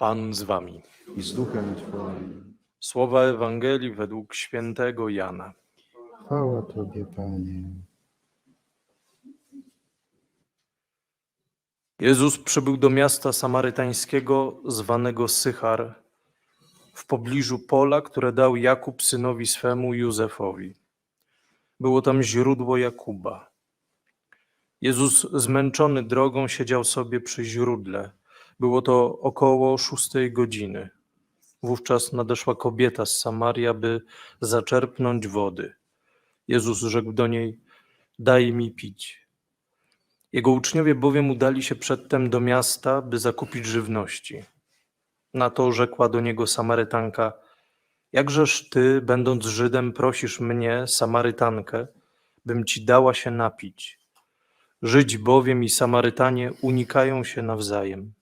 Pan z wami. i z duchem Twoim. Słowa Ewangelii według świętego Jana. Chwała Tobie, Panie. Jezus przybył do miasta samarytańskiego zwanego Sychar, w pobliżu pola, które dał Jakub synowi swemu Józefowi. Było tam źródło Jakuba. Jezus zmęczony drogą siedział sobie przy źródle. Było to około szóstej godziny. Wówczas nadeszła kobieta z Samaria, by zaczerpnąć wody. Jezus rzekł do niej: Daj mi pić. Jego uczniowie bowiem udali się przedtem do miasta, by zakupić żywności. Na to rzekła do niego Samarytanka: Jakżeż ty, będąc Żydem, prosisz mnie, Samarytankę, bym ci dała się napić? Żydzi bowiem i Samarytanie unikają się nawzajem.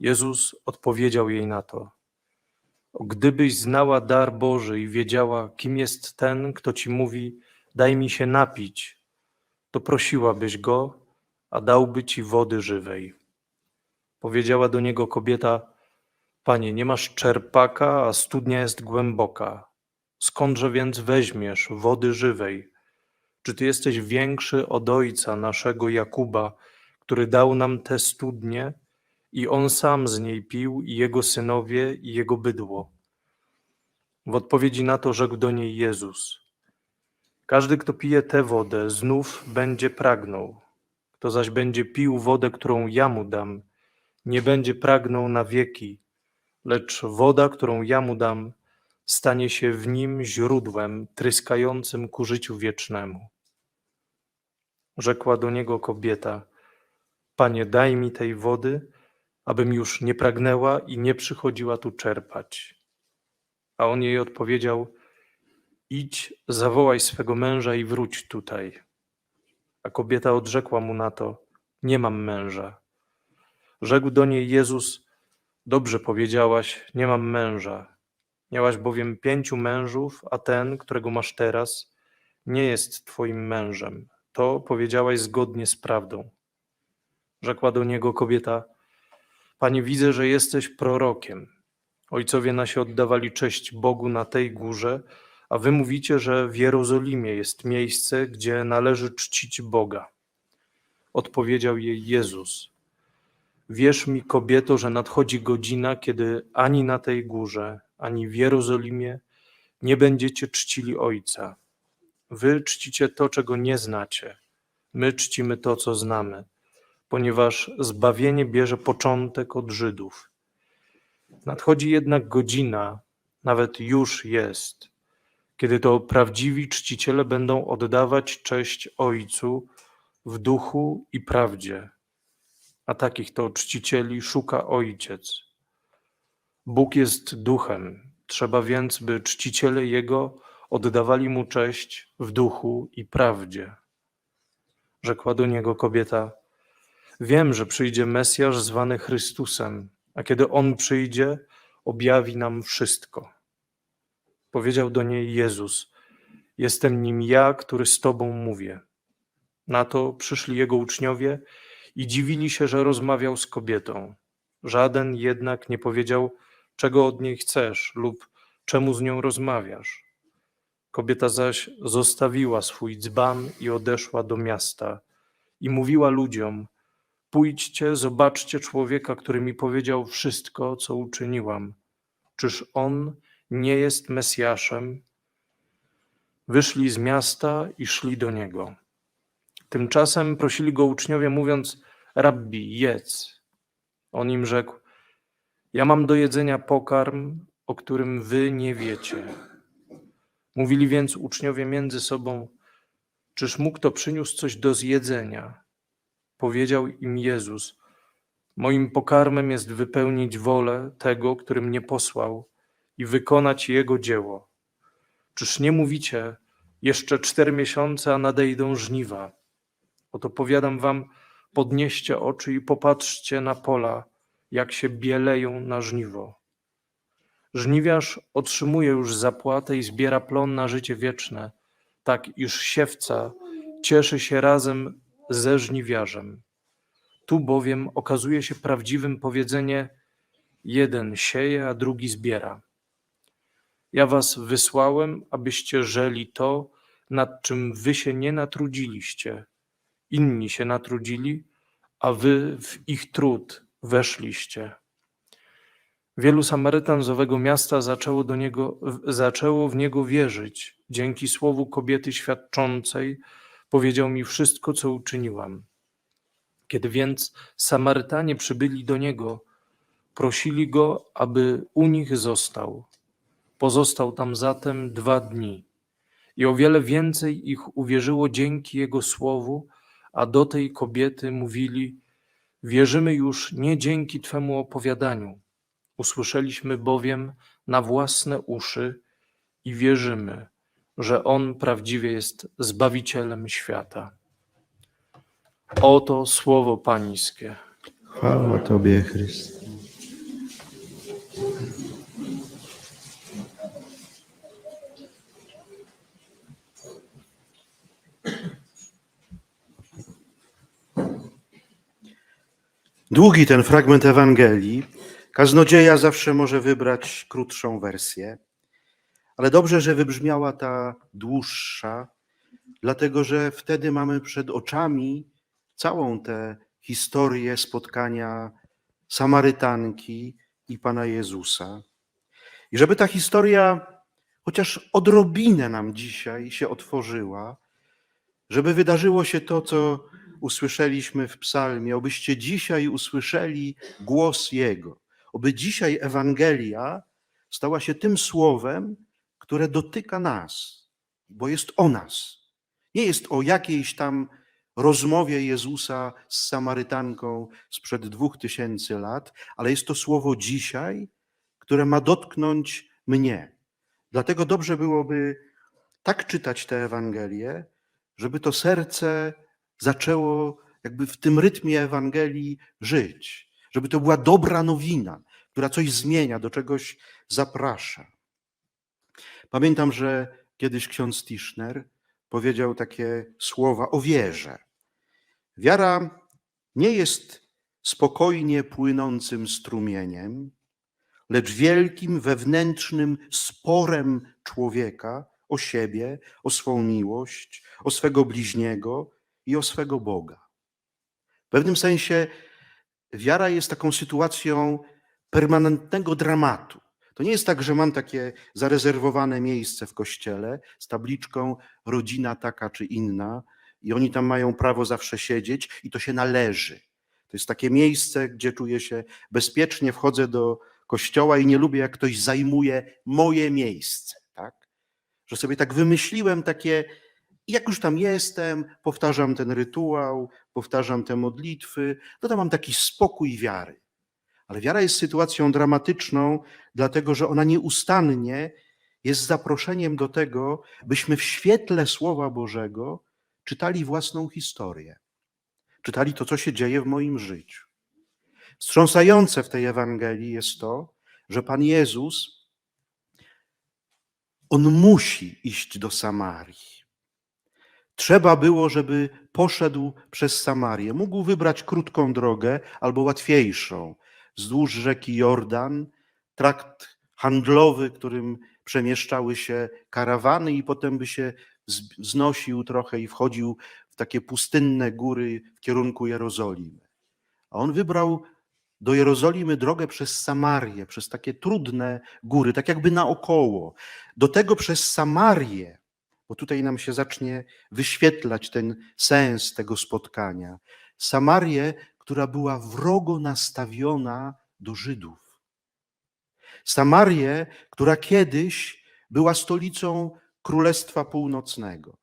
Jezus odpowiedział jej na to: Gdybyś znała dar Boży i wiedziała, kim jest ten, kto ci mówi: Daj mi się napić, to prosiłabyś go, a dałby ci wody żywej. Powiedziała do niego kobieta: Panie, nie masz czerpaka, a studnia jest głęboka. Skądże więc weźmiesz wody żywej? Czy ty jesteś większy od ojca naszego Jakuba, który dał nam tę studnię, i on sam z niej pił, i jego synowie, i jego bydło? W odpowiedzi na to rzekł do niej Jezus: każdy, kto pije tę wodę, znów będzie pragnął. Kto zaś będzie pił wodę, którą ja mu dam, nie będzie pragnął na wieki, lecz woda, którą ja mu dam, stanie się w nim źródłem tryskającym ku życiu wiecznemu. Rzekła do niego kobieta: Panie, daj mi tej wody, abym już nie pragnęła i nie przychodziła tu czerpać. A on jej odpowiedział: Idź, zawołaj swego męża i wróć tutaj. A kobieta odrzekła mu na to: Nie mam męża. Rzekł do niej Jezus: Dobrze powiedziałaś, nie mam męża. Miałaś bowiem pięciu mężów, a ten, którego masz teraz, nie jest twoim mężem. To powiedziałaś zgodnie z prawdą. Rzekła do niego kobieta: Panie, widzę, że jesteś prorokiem. Ojcowie nasi oddawali cześć Bogu na tej górze, a wy mówicie, że w Jerozolimie jest miejsce, gdzie należy czcić Boga. Odpowiedział jej Jezus: Wierz mi, kobieto, że nadchodzi godzina, kiedy ani na tej górze, ani w Jerozolimie nie będziecie czcili Ojca. Wy czcicie to, czego nie znacie. My czcimy to, co znamy, ponieważ zbawienie bierze początek od Żydów. Nadchodzi jednak godzina, nawet już jest, kiedy to prawdziwi czciciele będą oddawać cześć Ojcu w duchu i prawdzie. A takich to czcicieli szuka Ojciec. Bóg jest duchem, trzeba więc, by czciciele Jego oddawali Mu cześć w duchu i prawdzie. Rzekła do niego kobieta: Wiem, że przyjdzie Mesjasz zwany Chrystusem, a kiedy On przyjdzie, objawi nam wszystko. Powiedział do niej Jezus: Jestem nim ja, który z tobą mówię. Na to przyszli jego uczniowie i dziwili się, że rozmawiał z kobietą. Żaden jednak nie powiedział, czego od niej chcesz lub czemu z nią rozmawiasz. Kobieta zaś zostawiła swój dzban i odeszła do miasta i mówiła ludziom: Pójdźcie, zobaczcie człowieka, który mi powiedział wszystko, co uczyniłam. Czyż on nie jest Mesjaszem? Wyszli z miasta i szli do niego. Tymczasem prosili go uczniowie, mówiąc: Rabbi, jedz. On im rzekł: Ja mam do jedzenia pokarm, o którym wy nie wiecie. Mówili więc uczniowie między sobą: Czyż mu kto przyniósł coś do zjedzenia? Powiedział im Jezus: Moim pokarmem jest wypełnić wolę tego, który mnie posłał i wykonać jego dzieło. Czyż nie mówicie, jeszcze cztery miesiące, a nadejdą żniwa? Oto powiadam wam, podnieście oczy i popatrzcie na pola, jak się bieleją na żniwo. Żniwiarz otrzymuje już zapłatę i zbiera plon na życie wieczne, tak iż siewca cieszy się razem ze żniwiarzem. Tu bowiem okazuje się prawdziwym powiedzenie: Jeden sieje, a drugi zbiera. Ja was wysłałem, abyście żeli to, nad czym wy się nie natrudziliście. Inni się natrudzili, a wy w ich trud weszliście. Wielu Samarytan z owego miasta zaczęło, do niego, zaczęło w niego wierzyć. Dzięki słowu kobiety świadczącej powiedział mi wszystko, co uczyniłam. Kiedy więc Samarytanie przybyli do niego, prosili go, aby u nich został. Pozostał tam zatem dwa dni. I o wiele więcej ich uwierzyło dzięki jego słowu, a do tej kobiety mówili: Wierzymy już nie dzięki Twemu opowiadaniu. Usłyszeliśmy bowiem na własne uszy i wierzymy, że On prawdziwie jest Zbawicielem świata. Oto słowo Pańskie. Chwała Tobie, Chryste. Długi ten fragment Ewangelii. Kaznodzieja zawsze może wybrać krótszą wersję, ale dobrze, że wybrzmiała ta dłuższa, dlatego że wtedy mamy przed oczami całą tę historię spotkania Samarytanki i Pana Jezusa. I żeby ta historia chociaż odrobinę nam dzisiaj się otworzyła, żeby wydarzyło się to, co usłyszeliśmy w psalmie, obyście dzisiaj usłyszeli głos Jego, oby dzisiaj Ewangelia stała się tym słowem, które dotyka nas, bo jest o nas. Nie jest o jakiejś tam rozmowie Jezusa z Samarytanką sprzed dwóch tysięcy lat, ale jest to słowo dzisiaj, które ma dotknąć mnie. Dlatego dobrze byłoby tak czytać tę Ewangelię, żeby to serce zaczęło jakby w tym rytmie Ewangelii żyć, żeby to była dobra nowina, która coś zmienia, do czegoś zaprasza. Pamiętam, że kiedyś ksiądz Tischner powiedział takie słowa o wierze. Wiara nie jest spokojnie płynącym strumieniem, lecz wielkim wewnętrznym sporem człowieka o siebie, o swą miłość, o swego bliźniego i o swego Boga. W pewnym sensie wiara jest taką sytuacją permanentnego dramatu. To nie jest tak, że mam takie zarezerwowane miejsce w kościele z tabliczką rodzina taka czy inna i oni tam mają prawo zawsze siedzieć i to się należy. To jest takie miejsce, gdzie czuję się bezpiecznie, wchodzę do kościoła i nie lubię, jak ktoś zajmuje moje miejsce. Tak? Że sobie tak wymyśliłem takie, jak już tam jestem, powtarzam ten rytuał, powtarzam te modlitwy, no to mam taki spokój wiary. Ale wiara jest sytuacją dramatyczną, dlatego że ona nieustannie jest zaproszeniem do tego, byśmy w świetle Słowa Bożego czytali własną historię. Czytali to, co się dzieje w moim życiu. Wstrząsające w tej Ewangelii jest to, że Pan Jezus, On musi iść do Samarii. Trzeba było, żeby poszedł przez Samarię. Mógł wybrać krótką drogę albo łatwiejszą, wzdłuż rzeki Jordan, trakt handlowy, którym przemieszczały się karawany, i potem by się wznosił trochę i wchodził w takie pustynne góry w kierunku Jerozolimy. A on wybrał do Jerozolimy drogę przez Samarię, przez takie trudne góry, tak jakby naokoło. Do tego przez Samarię, bo tutaj nam się zacznie wyświetlać ten sens tego spotkania. Samarię, która była wrogo nastawiona do Żydów. Samarię, która kiedyś była stolicą Królestwa Północnego.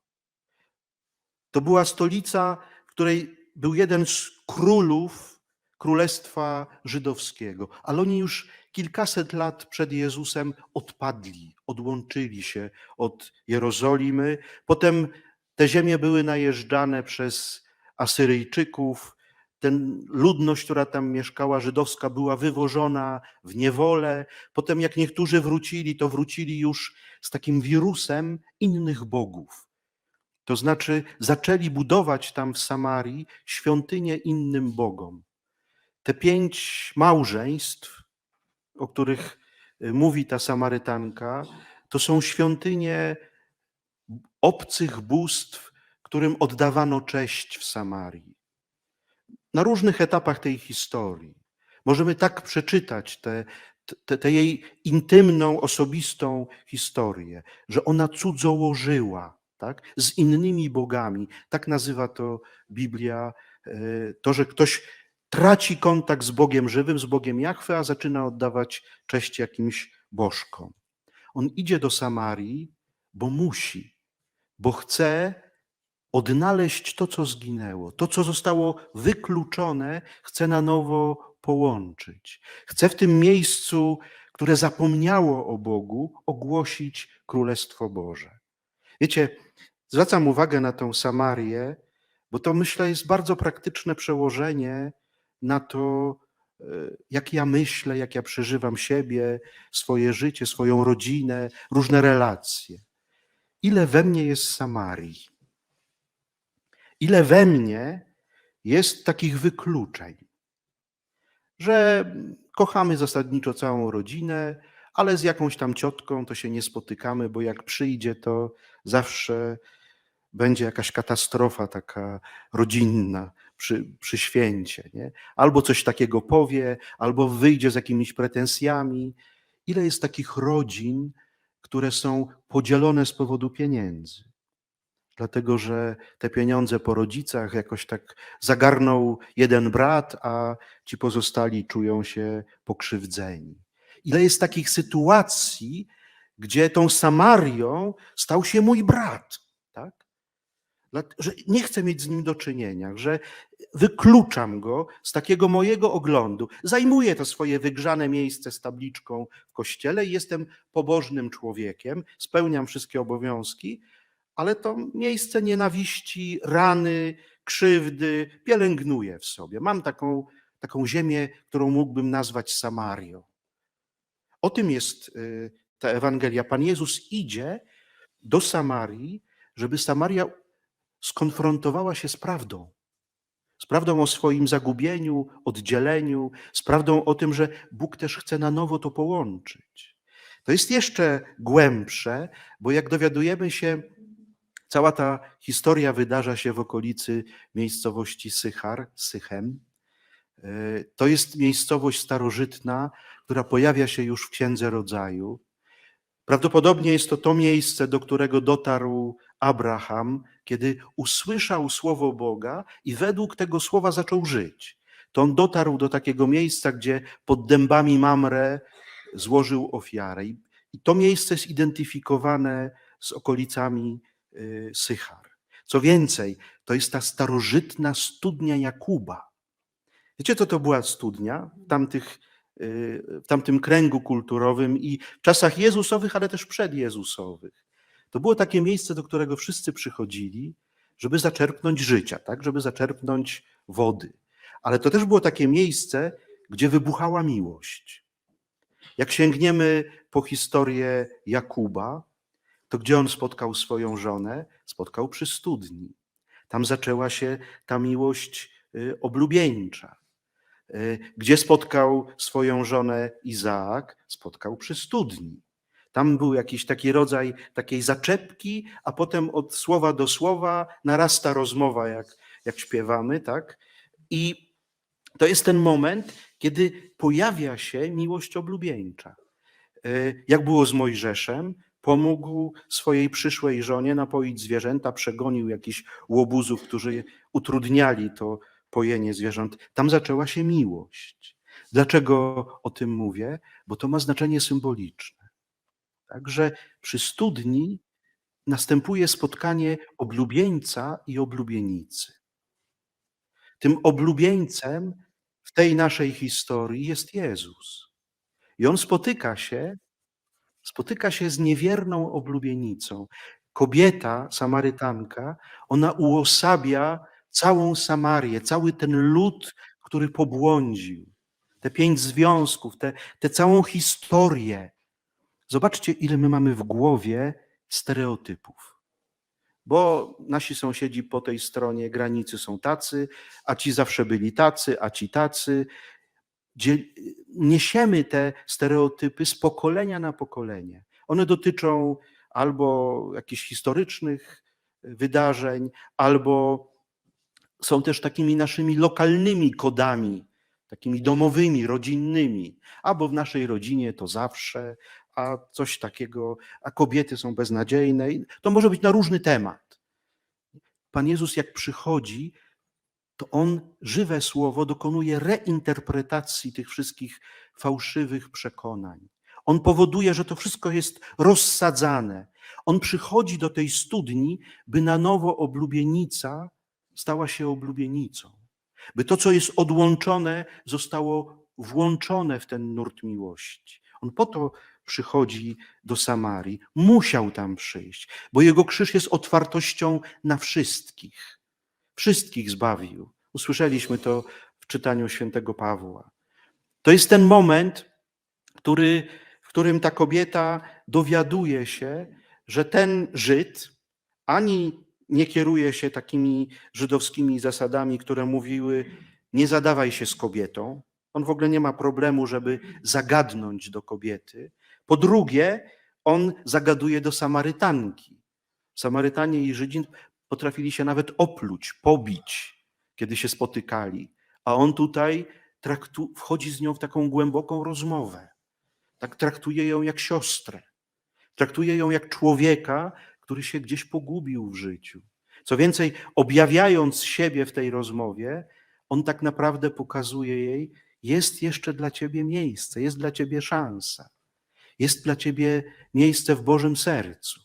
To była stolica, w której był jeden z królów Królestwa Żydowskiego, ale oni już kilkaset lat przed Jezusem odpadli, odłączyli się od Jerozolimy. Potem te ziemie były najeżdżane przez Asyryjczyków. Ten ludność, która tam mieszkała, żydowska, była wywożona w niewolę. Potem, jak niektórzy wrócili, to wrócili już z takim wirusem innych bogów. To znaczy, zaczęli budować tam w Samarii świątynię innym bogom. Te pięć małżeństw o których y, mówi ta Samarytanka, to są świątynie obcych bóstw, którym oddawano cześć w Samarii. Na różnych etapach tej historii. Możemy tak przeczytać tę te, te jej intymną, osobistą historię, że ona cudzołożyła tak, z innymi bogami. Tak nazywa to Biblia, e, to, że ktoś traci kontakt z Bogiem żywym, z Bogiem Jachwy, a zaczyna oddawać cześć jakimś bożkom. On idzie do Samarii, bo musi, bo chce odnaleźć to, co zginęło, to, co zostało wykluczone, chce na nowo połączyć. Chce w tym miejscu, które zapomniało o Bogu, ogłosić Królestwo Boże. Wiecie, zwracam uwagę na tą Samarię, bo to myślę jest bardzo praktyczne przełożenie na to, e, jak ja myślę, jak ja przeżywam siebie, swoje życie, swoją rodzinę, różne relacje. Ile we mnie jest Samarii? Ile we mnie jest takich wykluczeń? Że kochamy zasadniczo całą rodzinę, ale z jakąś tam ciotką to się nie spotykamy, bo jak przyjdzie, to zawsze będzie jakaś katastrofa taka rodzinna przy, przy święcie. Nie? Albo coś takiego powie, albo wyjdzie z jakimiś pretensjami. Ile jest takich rodzin, które są podzielone z powodu pieniędzy? Dlatego, że te pieniądze po rodzicach jakoś tak zagarnął jeden brat, a ci pozostali czują się pokrzywdzeni. Ile jest takich sytuacji, gdzie tą Samarią stał się mój brat, tak? Że nie chcę mieć z nim do czynienia, że wykluczam go z takiego mojego oglądu. Zajmuję to swoje wygrzane miejsce z tabliczką w kościele i jestem pobożnym człowiekiem, spełniam wszystkie obowiązki, ale to miejsce nienawiści, rany, krzywdy pielęgnuję w sobie. Mam taką, taką ziemię, którą mógłbym nazwać Samarią. O tym jest y, ta Ewangelia. Pan Jezus idzie do Samarii, żeby Samaria skonfrontowała się z prawdą. Z prawdą o swoim zagubieniu, oddzieleniu, z prawdą o tym, że Bóg też chce na nowo to połączyć. To jest jeszcze głębsze, bo jak dowiadujemy się, cała ta historia wydarza się w okolicy miejscowości Sychar, Sychem. Y, To jest miejscowość starożytna, która pojawia się już w Księdze Rodzaju. Prawdopodobnie jest to to miejsce, do którego dotarł Abraham, kiedy usłyszał słowo Boga i według tego słowa zaczął żyć. To on dotarł do takiego miejsca, gdzie pod dębami Mamre złożył ofiarę. I to miejsce jest identyfikowane z okolicami Sychar. Co więcej, to jest ta starożytna studnia Jakuba. Wiecie, co to była studnia w, tamtych, y, w tamtym kręgu kulturowym i w czasach Jezusowych, ale też przedjezusowych? To było takie miejsce, do którego wszyscy przychodzili, żeby zaczerpnąć życia, tak? żeby zaczerpnąć wody. Ale to też było takie miejsce, gdzie wybuchała miłość. Jak sięgniemy po historię Jakuba, to gdzie on spotkał swoją żonę? Spotkał przy studni. Tam zaczęła się ta miłość y, oblubieńcza. Y, Gdzie spotkał swoją żonę Izaak? Spotkał przy studni. Tam był jakiś taki rodzaj takiej zaczepki, a potem od słowa do słowa narasta rozmowa, jak, jak śpiewamy, tak? I to jest ten moment, kiedy pojawia się miłość oblubieńcza. E, Jak było z Mojżeszem, pomógł swojej przyszłej żonie napoić zwierzęta, przegonił jakichś łobuzów, którzy utrudniali to pojenie zwierząt. Tam zaczęła się miłość. Dlaczego o tym mówię? Bo to ma znaczenie symboliczne. Także przy studni następuje spotkanie oblubieńca i oblubienicy. Tym oblubieńcem w tej naszej historii jest Jezus. I on spotyka się, spotyka się z niewierną oblubienicą. Kobieta, Samarytanka, ona uosabia całą Samarię, cały ten lud, który pobłądził. Te pięć związków, tę te, tę całą historię. Zobaczcie, ile my mamy w głowie stereotypów. Bo nasi sąsiedzi po tej stronie granicy są tacy, a ci zawsze byli tacy, a ci tacy. Dzie- niesiemy te stereotypy z pokolenia na pokolenie. One dotyczą albo jakichś historycznych wydarzeń, albo są też takimi naszymi lokalnymi kodami, takimi domowymi, rodzinnymi. Albo w naszej rodzinie to zawsze, a coś takiego, a kobiety są beznadziejne. To może być na różny temat. Pan Jezus, jak przychodzi, to on żywe słowo dokonuje reinterpretacji tych wszystkich fałszywych przekonań. On powoduje, że to wszystko jest rozsadzane. On przychodzi do tej studni, by na nowo oblubienica stała się oblubienicą. By to, co jest odłączone, zostało włączone w ten nurt miłości. On po to przychodzi do Samarii. Musiał tam przyjść, bo jego krzyż jest otwartością na wszystkich. Wszystkich zbawił. Usłyszeliśmy to w czytaniu świętego Pawła. To jest ten moment, który, w którym ta kobieta dowiaduje się, że ten Żyd ani nie kieruje się takimi żydowskimi zasadami, które mówiły: nie zadawaj się z kobietą. On w ogóle nie ma problemu, żeby zagadnąć do kobiety. Po drugie, on zagaduje do Samarytanki. Samarytanie i Żydzi potrafili się nawet opluć, pobić, kiedy się spotykali. A on tutaj traktu, wchodzi z nią w taką głęboką rozmowę. Tak traktuje ją jak siostrę. Traktuje ją jak człowieka, który się gdzieś pogubił w życiu. Co więcej, objawiając siebie w tej rozmowie, on tak naprawdę pokazuje jej, jest jeszcze dla ciebie miejsce, jest dla ciebie szansa, jest dla ciebie miejsce w Bożym sercu.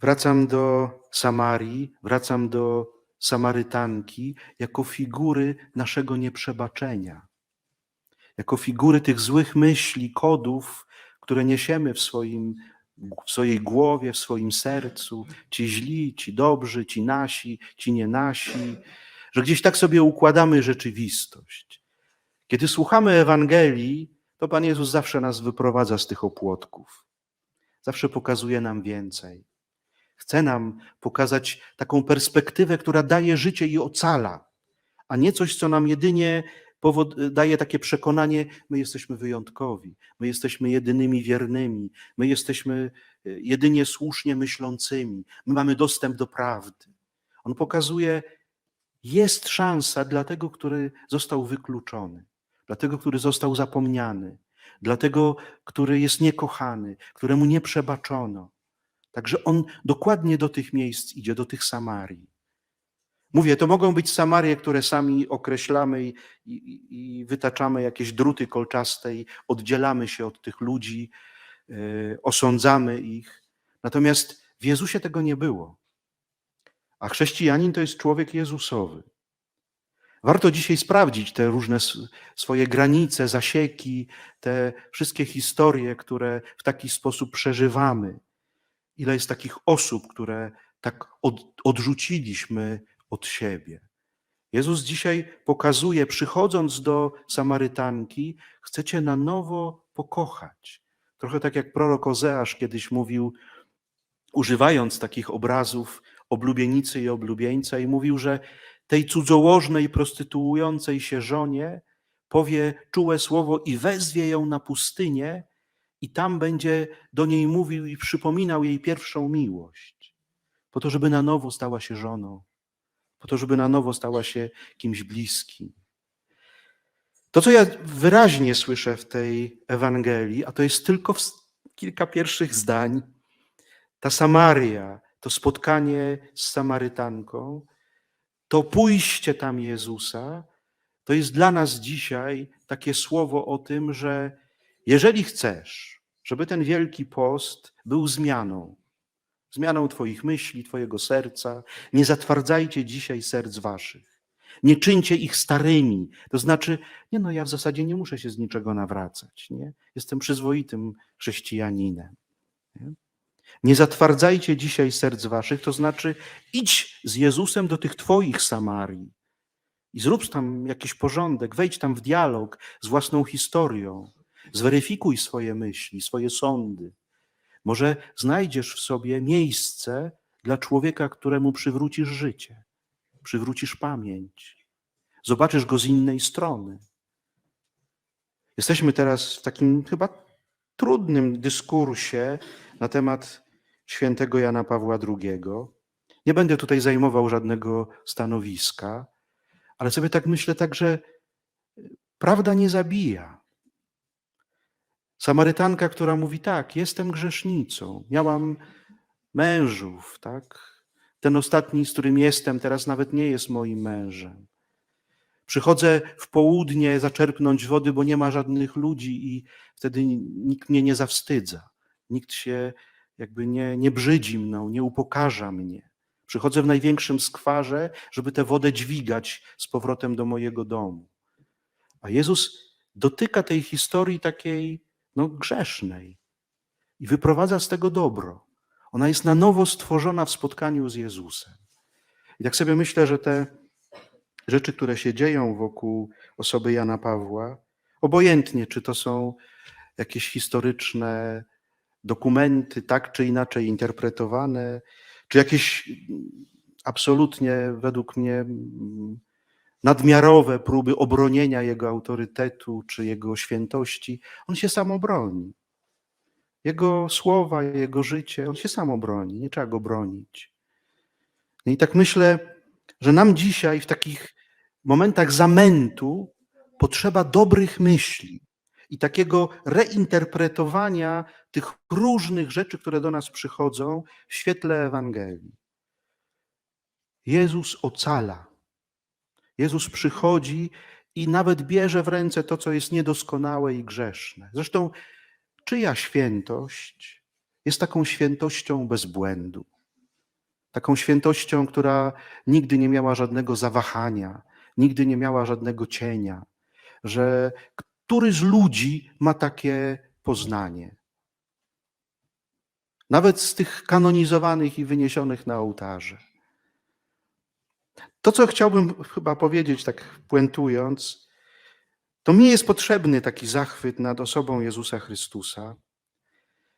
Wracam do Samarii, wracam do Samarytanki jako figury naszego nieprzebaczenia, jako figury tych złych myśli, kodów, które niesiemy w, swoim, w swojej głowie, w swoim sercu, ci źli, ci dobrzy, ci nasi, ci nie nasi, że gdzieś tak sobie układamy rzeczywistość. Kiedy słuchamy Ewangelii, to Pan Jezus zawsze nas wyprowadza z tych opłotków. Zawsze pokazuje nam więcej. Chce nam pokazać taką perspektywę, która daje życie i ocala, a nie coś, co nam jedynie powod, daje takie przekonanie, my jesteśmy wyjątkowi, my jesteśmy jedynymi wiernymi, my jesteśmy y, jedynie słusznie myślącymi, my mamy dostęp do prawdy. On pokazuje, jest szansa dla tego, który został wykluczony, dla tego, który został zapomniany, dla tego, który jest niekochany, któremu nie przebaczono. Także on dokładnie do tych miejsc idzie, do tych Samarii. Mówię, to mogą być Samarie, które sami określamy i, i, i wytaczamy jakieś druty kolczaste i oddzielamy się od tych ludzi, yy, osądzamy ich. Natomiast w Jezusie tego nie było. A chrześcijanin to jest człowiek Jezusowy. Warto dzisiaj sprawdzić te różne swoje granice, zasieki, te wszystkie historie, które w taki sposób przeżywamy. Ile jest takich osób, które tak od, odrzuciliśmy od siebie. Jezus dzisiaj pokazuje, przychodząc do Samarytanki, chcecie na nowo pokochać. Trochę tak jak prorok Ozeasz kiedyś mówił, używając takich obrazów oblubienicy i oblubieńca, i mówił, że tej cudzołożnej, prostytuującej się żonie powie czułe słowo i wezwie ją na pustynię, i tam będzie do niej mówił i przypominał jej pierwszą miłość, po to, żeby na nowo stała się żoną, po to, żeby na nowo stała się kimś bliskim. To, co ja wyraźnie słyszę w tej Ewangelii, a to jest tylko kilka pierwszych zdań, ta Samaria, to spotkanie z Samarytanką, to pójście tam Jezusa, to jest dla nas dzisiaj takie słowo o tym, że jeżeli chcesz, żeby ten wielki post był zmianą, zmianą Twoich myśli, Twojego serca, nie zatwardzajcie dzisiaj serc Waszych. Nie czyńcie ich starymi. To znaczy, nie no, ja w zasadzie nie muszę się z niczego nawracać. Nie? Jestem przyzwoitym chrześcijaninem. Nie? nie zatwardzajcie dzisiaj serc Waszych, to znaczy idź z Jezusem do tych Twoich Samarii i zrób tam jakiś porządek, wejdź tam w dialog z własną historią. Zweryfikuj swoje myśli, swoje sądy. Może znajdziesz w sobie miejsce dla człowieka, któremu przywrócisz życie, przywrócisz pamięć. Zobaczysz go z innej strony. Jesteśmy teraz w takim chyba trudnym dyskursie na temat świętego Jana Pawła II. Nie będę tutaj zajmował żadnego stanowiska, ale sobie tak myślę tak, że prawda nie zabija. Samarytanka, która mówi tak, jestem grzesznicą, miałam mężów, tak? Ten ostatni, z którym jestem, teraz nawet nie jest moim mężem. Przychodzę w południe zaczerpnąć wody, bo nie ma żadnych ludzi i wtedy nikt mnie nie zawstydza. Nikt się jakby nie, nie brzydzi mną, nie upokarza mnie. Przychodzę w największym skwarze, żeby tę wodę dźwigać z powrotem do mojego domu. A Jezus dotyka tej historii takiej no, grzesznej i wyprowadza z tego dobro. Ona jest na nowo stworzona w spotkaniu z Jezusem. I tak sobie myślę, że te rzeczy, które się dzieją wokół osoby Jana Pawła, obojętnie czy to są jakieś historyczne dokumenty, tak czy inaczej interpretowane, czy jakieś absolutnie według mnie nadmiarowe próby obronienia jego autorytetu czy jego świętości, on się sam obroni. Jego słowa, jego życie, on się sam obroni, nie trzeba go bronić. No I tak myślę, że nam dzisiaj w takich momentach zamętu potrzeba dobrych myśli i takiego reinterpretowania tych różnych rzeczy, które do nas przychodzą w świetle Ewangelii. Jezus ocala. Jezus przychodzi i nawet bierze w ręce to, co jest niedoskonałe i grzeszne. Zresztą, czyja świętość jest taką świętością bez błędu? Taką świętością, która nigdy nie miała żadnego zawahania, nigdy nie miała żadnego cienia, że który z ludzi ma takie poznanie? Nawet z tych kanonizowanych i wyniesionych na ołtarze. To, co chciałbym chyba powiedzieć, tak puentując, to mi jest potrzebny taki zachwyt nad osobą Jezusa Chrystusa.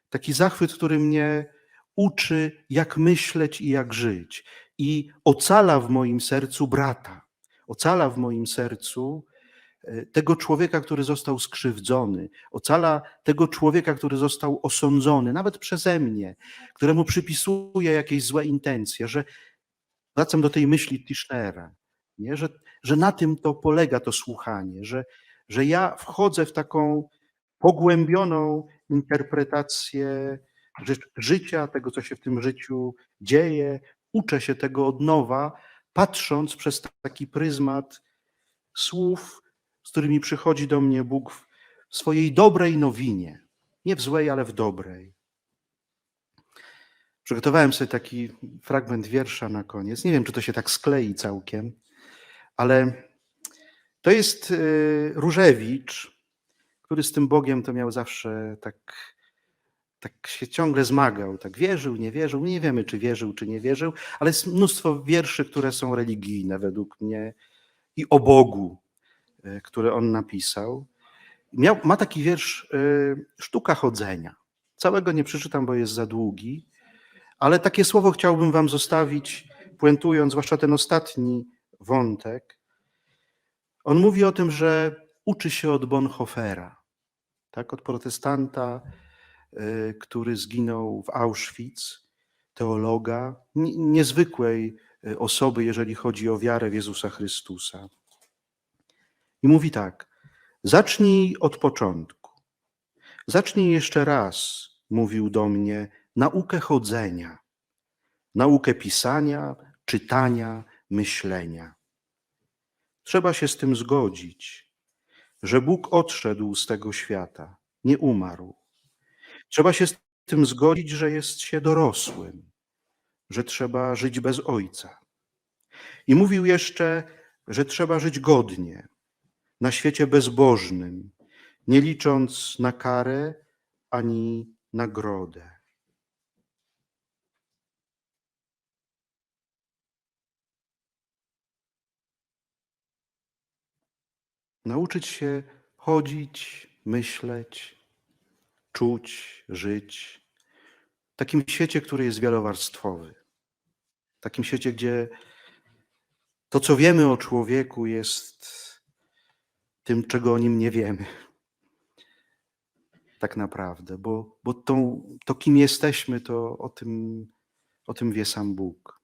Taki zachwyt, który mnie uczy, jak myśleć i jak żyć. I ocala w moim sercu brata. Ocala w moim sercu e, tego człowieka, który został skrzywdzony. Ocala tego człowieka, który został osądzony, nawet przeze mnie, któremu przypisuje jakieś złe intencje, że wracam do tej myśli Tischnera, nie? Że, że na tym to polega to słuchanie, że, że ja wchodzę w taką pogłębioną interpretację ży- życia, tego, co się w tym życiu dzieje, uczę się tego od nowa, patrząc przez taki pryzmat słów, z którymi przychodzi do mnie Bóg w swojej dobrej nowinie. Nie w złej, ale w dobrej. Przygotowałem sobie taki fragment wiersza na koniec. Nie wiem, czy to się tak sklei całkiem, ale to jest y, Różewicz, który z tym Bogiem to miał zawsze tak, tak się ciągle zmagał. Tak wierzył, nie wierzył. Nie wiemy, czy wierzył, czy nie wierzył, ale jest mnóstwo wierszy, które są religijne według mnie i o Bogu, y, które on napisał. Miał, ma taki wiersz y, Sztuka chodzenia. Całego nie przeczytam, bo jest za długi, ale takie słowo chciałbym wam zostawić, puentując zwłaszcza ten ostatni wątek. On mówi o tym, że uczy się od Bonhoeffera, tak, od protestanta, y, który zginął w Auschwitz, teologa, ni- niezwykłej y, osoby, jeżeli chodzi o wiarę w Jezusa Chrystusa. I mówi tak: Zacznij od początku. Zacznij jeszcze raz, mówił do mnie, naukę chodzenia, naukę pisania, czytania, myślenia. Trzeba się z tym zgodzić, że Bóg odszedł z tego świata, nie umarł. Trzeba się z tym zgodzić, że jest się dorosłym, że trzeba żyć bez ojca. I mówił jeszcze, że trzeba żyć godnie, na świecie bezbożnym, nie licząc na karę ani nagrodę. Nauczyć się chodzić, myśleć, czuć, żyć w takim świecie, który jest wielowarstwowy. W takim świecie, gdzie to, co wiemy o człowieku, jest tym, czego o nim nie wiemy. tak naprawdę, bo, bo tą, to kim jesteśmy, to o tym, o tym wie sam Bóg.